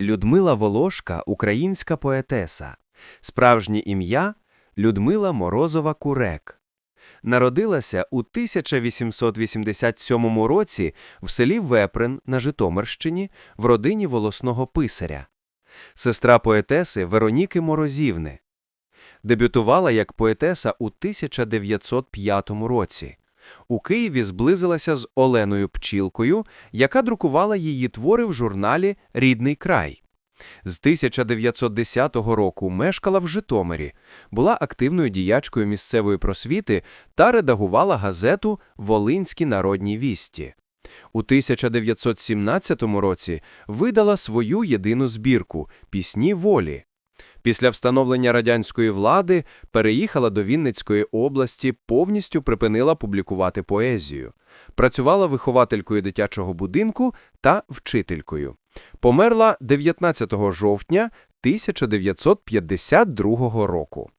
Людмила Волошка – українська поетеса. Справжнє ім'я – Людмила Морозова-Курек. Народилася у 1887 році в селі Веприн на Житомирщині в родині волосного писаря. Сестра поетеси Вероніки Морозівни. Дебютувала як поетеса у 1905 році. У Києві зблизилася з Оленою Пчілкою, яка друкувала її твори в журналі «Рідний край». З 1910 року мешкала в Житомирі, була активною діячкою місцевої просвіти та редагувала газету «Волинські народні вісті». У 1917 році видала свою єдину збірку «Пісні волі». Після встановлення радянської влади переїхала до Вінницької області, повністю припинила публікувати поезію. Працювала вихователькою дитячого будинку та вчителькою. Померла 19 жовтня 1952 року.